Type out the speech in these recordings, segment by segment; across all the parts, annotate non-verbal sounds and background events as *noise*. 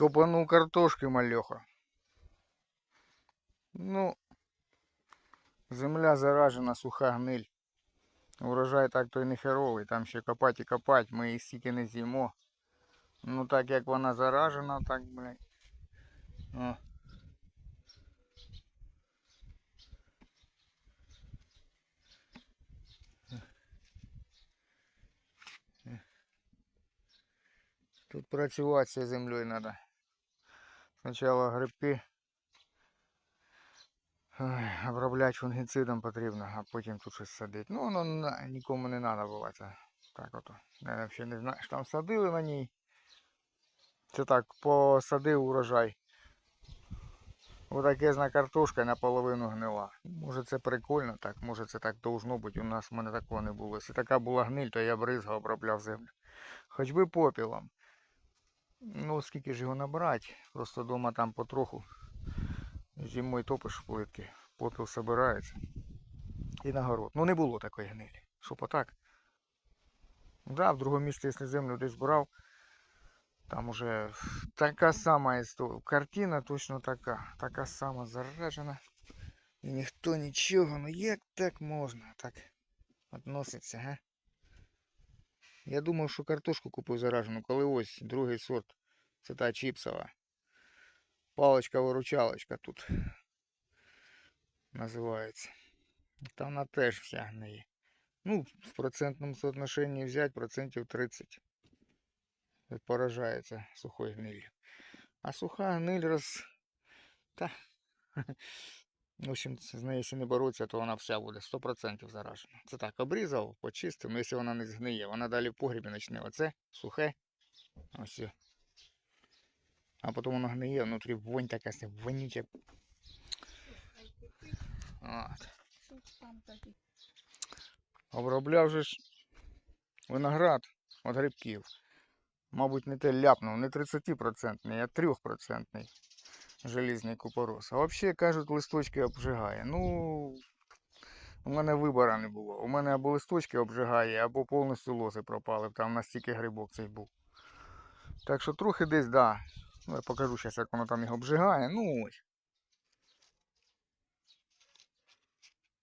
Копанув картошки мальоха. Ну, земля заражена, суха гниль. Урожай так то й не херовий, там ще копать і копать, ми її стільки не з'їмо. Ну так як вона заражена, так, блядь. О. Тут працювати з цією землею треба. Спочатку грибки обробляти фунгіцидом потрібно, а потім тут щось садити. Ну, воно нікому не треба було. Так ото. Я взагалі не знаю, що там садили на ній. Це так, посадив урожай. Отакезна картошка наполовину гнила. Може це прикольно так, може це так должно бути. У нас в мене такого не було. Якщо така була гниль, то я бризгав, обробляв землю. Хоч би попілом. Ну, скільки ж його набрати? Просто вдома там потроху. Зимою топиш в плитки, попіл собирається. І на город. Ну не було такої гнилі. Щоб отак. Да, в другому місці, якщо землю десь брав, там уже така сама історія. Картина точно така. Така сама заражена. І ніхто нічого. Ну як так можна? Так відноситься, га? Я думав, що картошку купив заражену, коли ось другий сорт. Це та чіпсова. Палочка-виручалочка тут називається. Там вона теж вся гниє. Ну, в процентному соотношенні взять процентів 30. Поражається сухою гнилью. А суха гниль роз... Та... *laughs* В общем, з нею якщо не боротися, то вона вся буде 100% заражена. Це так, обрізав, почистив, ну якщо вона не згниє, вона далі в погрібі почне. Оце сухе. Ось. А потім воно гниє, внутрі вонь така вонюча. Обробляв же ж виноград від грибків. Мабуть, не те ляпнув, не 30%, а 3% желізний купорос. А взагалі кажуть, листочки обжигає. Ну, у мене вибору не було. У мене або листочки обжигає, або повністю лози пропали. Там настільки грибок цей був. Так що трохи десь, да. Ну, я покажу зараз, як воно там його обжигає. Ну ось.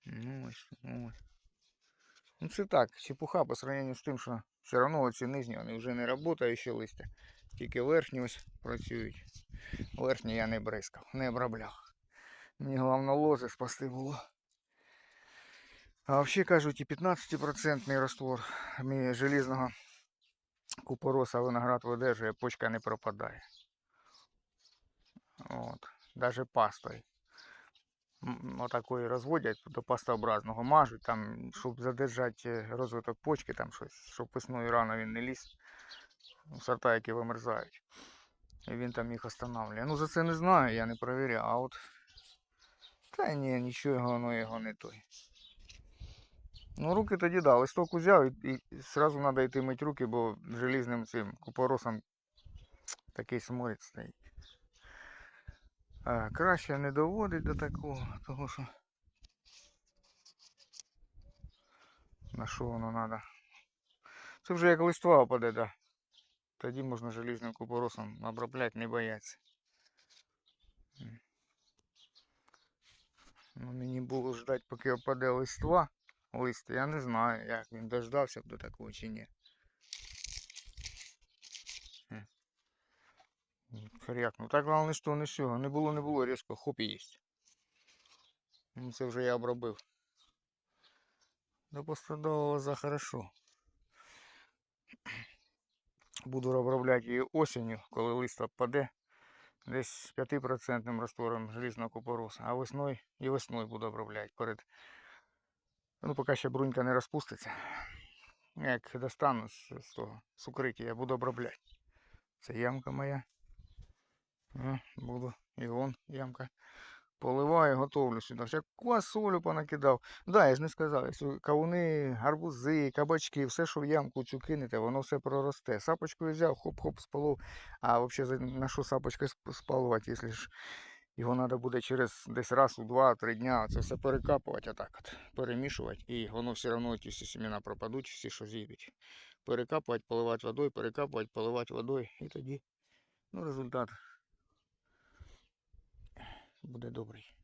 Ну ось, ну ось. Ну це так, чепуха по сравнению з тим, що все одно оці нижні вони вже не працюють ще листя. Тільки верхні ось працюють. Верхні я не бризкав, не обробляв. Мені головне лози спасти було. А взагалі кажуть, і 15% раствор желізного купороса виноград видержує, почка не пропадає. От. Даже пастою. Отакої розводять до пастообразного мажуть, там, щоб задержати е, розвиток почки, там щось, щоб весною рано він не ліз. Сорта, які вимерзають. І він там їх останавливає. Ну за це не знаю, я не перевіряв. А от. Та ні, нічого воно його не той. Ну, руки тоді да, листок узяв і, і зразу треба йти мити руки, бо желізним цим купоросом такий сморід стоїть. А, краще не доводить до такого, того що. На що воно треба? Це вже як листва опаде, да. Тоді можна желізним купоросом обробляти, не бояться. Ну, мені було ждать, поки опаде листва. Лист, я не знаю, як він дождався б до такого чи ні. М. Хряк, ну так головне, що не всього. Не було, не було, різко хоп і їсть. Ну, це вже я обробив. Да пострадало за хорошо. Буду обробляти її осінню, коли лист впаде. Десь з 5% раствором желізного купороса. А весною і весною буду обробляти перед. Ну, поки ще брунька не розпуститься. Як достану з, з того з укриття, я буду обробляти. Це ямка моя. Буду. І вон ямка. Готовлю сюди. Ще квасолю понакидав. Да, я ж не сказав, якщо кавуни, гарбузи, кабачки, все, що в ямку цю кинете, воно все проросте. Сапочкою взяв, хоп-хоп, спалов. А взагалі на що сапочкою сп- спалувати, якщо ж його треба буде через десь раз у 2-3 дня це все перекапувати, отак от, перемішувати, і воно все одно ті всі семена пропадуть, всі, що зійдуть. Перекапувати, поливати водою, перекапувати, поливати водою, і тоді Ну, результат буде добрий.